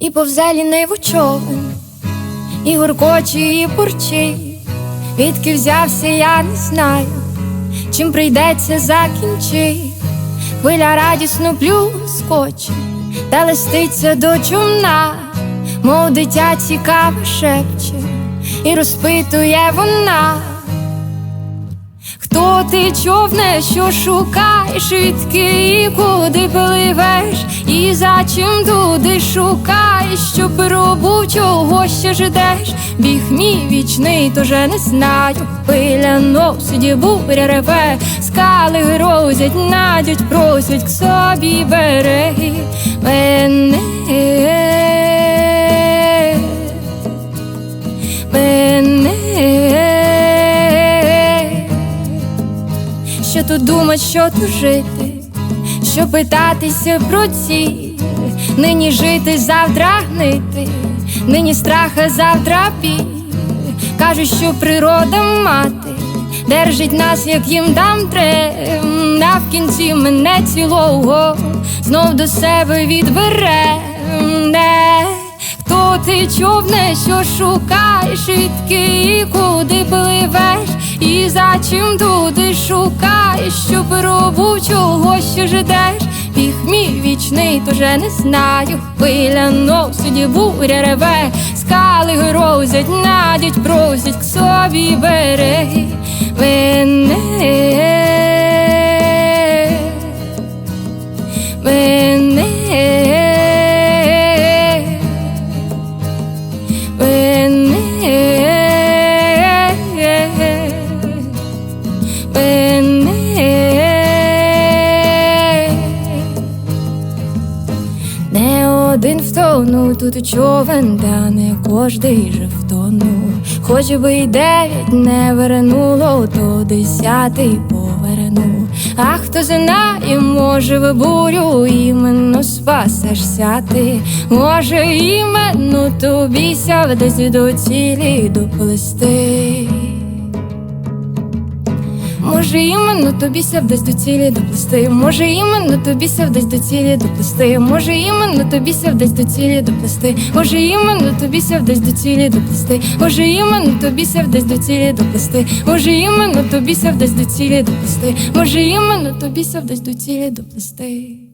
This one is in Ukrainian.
І повзе ліниву човен, і гуркоче, і бурчить, Відки взявся, я не знаю, чим прийдеться закінчить. Хвиля радісно плюскоче, та листиться до чумна, мов дитя цікаво шепче, і розпитує вона. Хто ти човне, що шукаєш, відки і куди пливеш, і за чим туди шукаєш, що пробу чого ще ждеш, біг мій вічний, тоже не знаю. Пиля носить, буря реве, скали грозять, надять, просять к собі береги. Мене що тут думать, що тут жити, що питатися про ціль, нині жити, завтра гнити, нині страха, завтра біль. Кажуть, що природа мати держить нас, як їм дам трем, а в кінці мене цілого знов до себе відбере. Ти човне, що шукаєш, відки і куди пливеш, і за чим туди шукаєш, що пробу чого ще ждеш, біг мій вічний, тоже не знаю. Хвиля носить, буря реве, скали грозять, надять, просять к собі береги один тут човен, та не кожний же втонув. Хоч би й дев'ять не вернуло, то десятий повернув. А хто знає, може в бурю іменно спасешся ти, може іменно тобі ся десь до цілі доплести. Може, іменно тобі ся вдасть до цілі доплести. Може, іменно тобі ся вдасть до цілі доплести. Може, іменно тобі ся вдасть до цілі доплести. Може, іменно тобі ся вдасть до цілі доплести. Може, іменно тобі ся вдасть до цілі доплести. Може, іменно тобі ся вдасть до цілі доплести. Може, іменно тобі ся вдасть до цілі доплести.